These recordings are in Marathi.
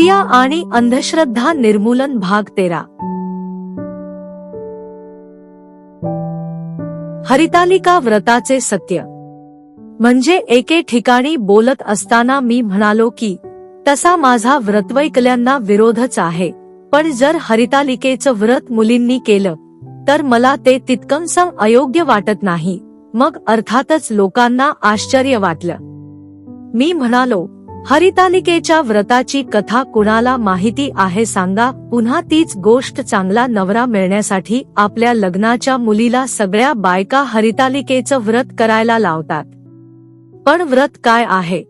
स्त्रिया आणि अंधश्रद्धा निर्मूलन भाग तेरा. हरितालिका व्रताचे सत्य. म्हणजे एके ठिकाणी बोलत असताना मी म्हणालो की तसा माझा व्रतवैकल्यांना विरोधच आहे पण जर हरितालिकेचं व्रत मुलींनी केलं तर मला ते तितकंस अयोग्य वाटत नाही मग अर्थातच लोकांना आश्चर्य वाटलं. मी म्हणालो हरितालिकेच्या व्रताची कथा कुणाला माहिती आहे सांगा. पुन्हा तीच गोष्ट चांगला नवरा मिळण्यासाठी आपल्या लग्नाच्या मुलीला सगळ्या बायका हरितालिकेचं व्रत करायला लावतात. पण व्रत काय आहे?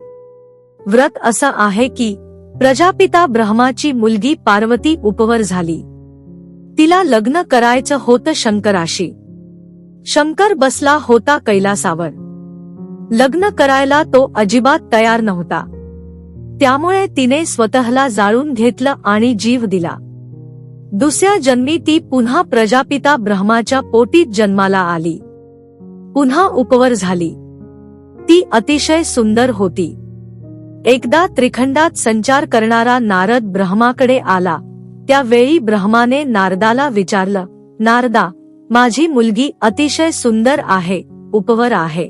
व्रत असं आहे की प्रजापिता ब्रह्माची मुलगी पार्वती उपवर झाली. तिला लग्न करायचं होतं शंकराशी. शंकर बसला होता कैलासावर. लग्न करायला तो अजिबात तयार नव्हता. त्यामुळे तिने स्वतःला जाळून घेतलं आणि जीव दिला. दुसऱ्या जन्मी ती पुन्हा प्रजापिता ब्रह्माच्या पोटीत जन्माला आली. पुन्हा उपवर झाली. ती अतिशय सुंदर होती. एकदा त्रिखंडात संचार करणारा नारद ब्रह्माकडे आला. त्यावेळी ब्रह्माने नारदाला विचारलं नारदा माझी मुलगी अतिशय सुंदर आहे उपवर आहे.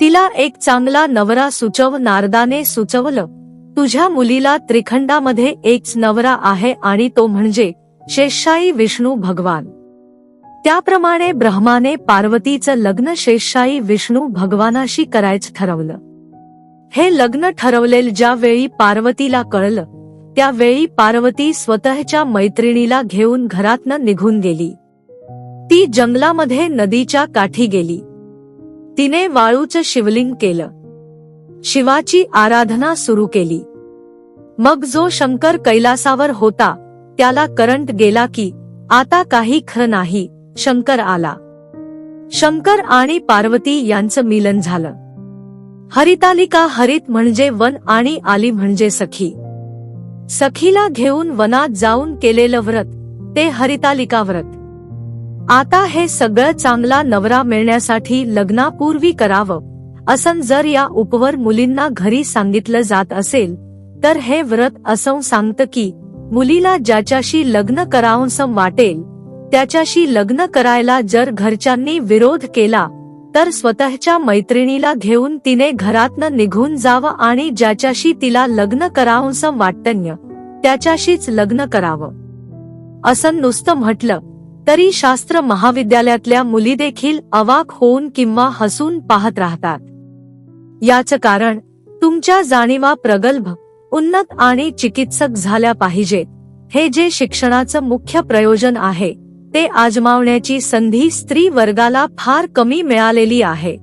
तिला एक चांगला नवरा सुचव. नारदाने सुचवलं तुझ्या मुलीला त्रिखंडामध्ये एकच नवरा आहे आणि तो म्हणजे शेषशाही विष्णू भगवान. त्याप्रमाणे ब्रह्माने पार्वतीचं लग्न शेषशाही विष्णू भगवानाशी करायचं ठरवलं. हे लग्न ठरवलेल ज्यावेळी पार्वतीला कळलं त्यावेळी पार्वती स्वतःच्या मैत्रिणीला घेऊन घरातनं निघून गेली. ती जंगलामध्ये नदीच्या काठी गेली. तिने वाळूचं शिवलिंग केलं. शिवाची आराधना सुरू केली. मग जो शंकर कैलासावर होता त्याला करंट गेला की आता काही खरं नाही शंकर आला. शंकर आणि पार्वती यांचं मिलन झालं. हरितालिका हरित म्हणजे वन आणि आली म्हणजे सखी. सखीला घेऊन वनात जाऊन केलेलं व्रत ते हरितालिका व्रत. आता हे सगळं चांगला नवरा मिळण्यासाठी लग्नापूर्वी करावं असं जर या उपवर मुलींना घरी सांगितलं जात असेल तर हे व्रत असं सांगतं की मुलीला ज्याच्याशी लग्न करावंसं वाटेल त्याच्याशी लग्न करायला जर घरच्यांनी विरोध केला तर स्वतःच्या मैत्रिणीला घेऊन तिने घरातनं निघून जावं आणि ज्याच्याशी तिला लग्न करावंसं वाटतन्य त्याच्याशीच लग्न करावं. असं नुसतं म्हटलं तरी शास्त्र महाविद्यालयातल्या मुली देखील अवाक होऊन किंवा हसून पाहत राहतात. याचं कारण तुमच्या जाणीवा प्रगल्भ उन्नत आणि चिकित्सक झाल्या पाहिजेत. हे जे शिक्षणाचं मुख्य प्रयोजन आहे ते आजमावण्याची संधी स्त्री वर्गाला फार कमी मिळालेली आहे.